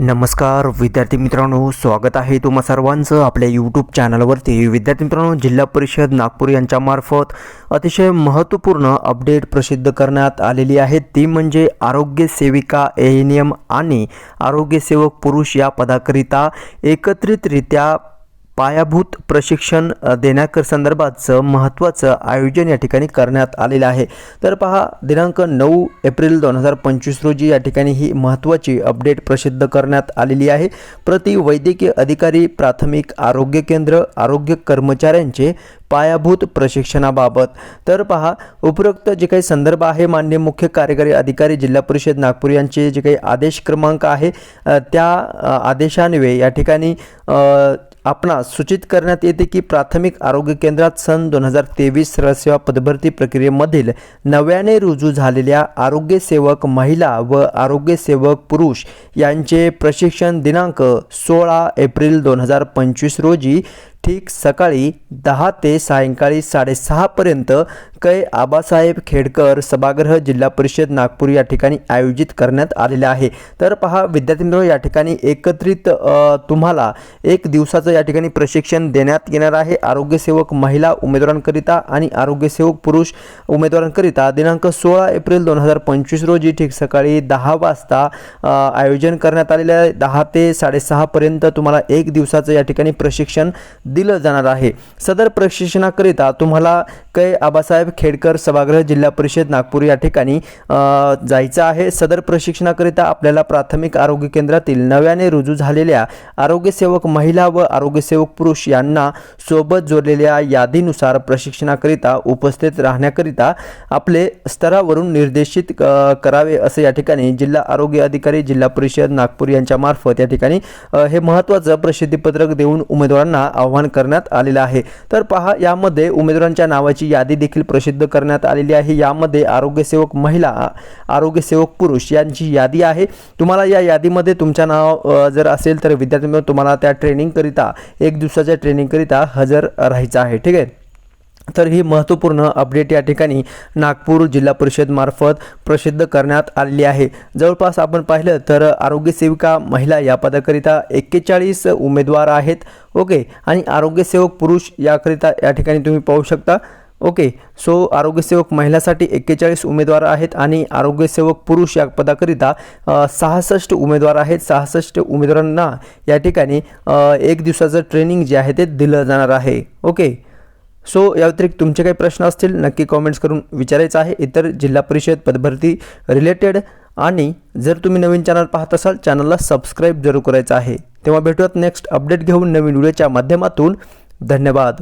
नमस्कार विद्यार्थी मित्रांनो स्वागत आहे तुम्हा सर्वांचं आपल्या यूट्यूब चॅनलवरती विद्यार्थी मित्रांनो जिल्हा परिषद नागपूर यांच्यामार्फत अतिशय महत्त्वपूर्ण अपडेट प्रसिद्ध करण्यात आलेली आहे. ती म्हणजे आरोग्य सेविका ए एन एम आणि आरोग्यसेवक पुरुष या पदाकरिता एकत्रितरित्या पायाभूत प्रशिक्षण देण्याकर संदर्भातचं महत्त्वाचं आयोजन या ठिकाणी करण्यात आलेलं आहे. तर पहा दिनांक नऊ एप्रिल दोन हजार पंचवीस रोजी या ठिकाणी ही महत्त्वाची अपडेट प्रसिद्ध करण्यात आलेली आहे. प्रति वैद्यकीय अधिकारी प्राथमिक आरोग्य केंद्र आरोग्य कर्मचाऱ्यांचे पायाभूत प्रशिक्षणाबाबत. तर पहा उपरोक्त जे काही संदर्भ आहे मान्य मुख्य कार्यकारी अधिकारी जिल्हा परिषद नागपूर यांचे जे काही आदेश क्रमांक आहे त्या आदेशान्वये या ठिकाणी आपणास सूचित करण्यात येते की प्राथमिक आरोग्य केंद्रात सन दोन हजार तेवीस सरसेवा पदभरती प्रक्रियेमधील नव्याने रुजू झालेल्या आरोग्य सेवक महिला व आरोग्य सेवक पुरुष यांचे प्रशिक्षण दिनांक सोळा एप्रिल दोन हजार पंचवीस रोजी ठीक सकाळी दहा ते सायंकाळी साडेसहापर्यंत कै आबासाहेब खेडकर सभागृह जिल्हा परिषद नागपूर या ठिकाणी आयोजित करण्यात आलेले आहे. तर पहा विद्यार्थी मित्र या ठिकाणी एकत्रित तुम्हाला एक दिवसाचं या ठिकाणी प्रशिक्षण देण्यात येणार आहे. आरोग्यसेवक महिला उमेदवारांकरिता आणि आरोग्यसेवक पुरुष उमेदवारांकरिता दिनांक सोळा एप्रिल दोन हजार पंचवीस रोजी ठीक सकाळी दहा वाजता आयोजन करण्यात आलेले आहे. दहा ते साडेसहापर्यंत तुम्हाला एक दिवसाचं या ठिकाणी प्रशिक्षण दिलं जाणार आहे. सदर प्रशिक्षणाकरिता तुम्हाला कै आबासाहेब खेडकर सभागृह जिल्हा परिषद नागपूर या ठिकाणी जायचं आहे. सदर प्रशिक्षणाकरिता आपल्याला प्राथमिक आरोग्य केंद्रातील नव्याने रुजू झालेल्या आरोग्यसेवक महिला व आरोग्यसेवक पुरुष यांना सोबत जोडलेल्या यादीनुसार प्रशिक्षणाकरिता उपस्थित राहण्याकरिता आपले स्तरावरून निर्देशित करावे असं या ठिकाणी जिल्हा आरोग्य अधिकारी जिल्हा परिषद नागपूर यांच्या मार्फत या ठिकाणी हे महत्त्वाचं प्रसिद्धीपत्रक देऊन उमेदवारांना आव्हान करण्यात आलेलं आहे. तर पहा यामध्ये उमेदवारांच्या नावाची यादी देखील प्रसिद्ध करण्यात आलेली आहे. यामध्ये आरोग्यसेवक महिला आरोग्यसेवक पुरुष यांची यादी आहे. तुम्हाला या यादीमध्ये तुमच्या नाव जर असेल तर विद्यार्थी तुम्हाला त्या ट्रेनिंगकरिता एक दिवसाच्या ट्रेनिंगकरिता हजर राहायचं आहे. ठीक आहे? तर ही महत्त्वपूर्ण अपडेट या ठिकाणी नागपूर जिल्हा परिषदमार्फत प्रसिद्ध करण्यात आलेली आहे. जवळपास आपण पाहिलं तर आरोग्यसेविका महिला या पदाकरिता एक्केचाळीस उमेदवार आहेत. ओके आणि आरोग्यसेवक पुरुष याकरिता या ठिकाणी तुम्ही पाहू शकता. ओके सो आरोग्यसेवक महिलासाठी एक्केचाळीस उमेदवार आहेत आणि आरोग्यसेवक पुरुष या पदाकरिता सहासष्ट उमेदवार आहेत. सहासष्ट उमेदवारांना या ठिकाणी एक दिवसाचं ट्रेनिंग जे आहे ते दिलं जाणार आहे. ओके सो या व्यतिरिक्त तुमचे काही प्रश्न असतील नक्की कॉमेंट्स करून विचारायचं आहे. इतर जिल्हा परिषद पदभरती रिलेटेड आणि जर तुम्ही नवीन चॅनल पाहत असाल चॅनलला सबस्क्राईब जरूर करायचं आहे. तेव्हा भेटूयात नेक्स्ट अपडेट घेऊन नवीन व्हिडिओच्या माध्यमातून. धन्यवाद.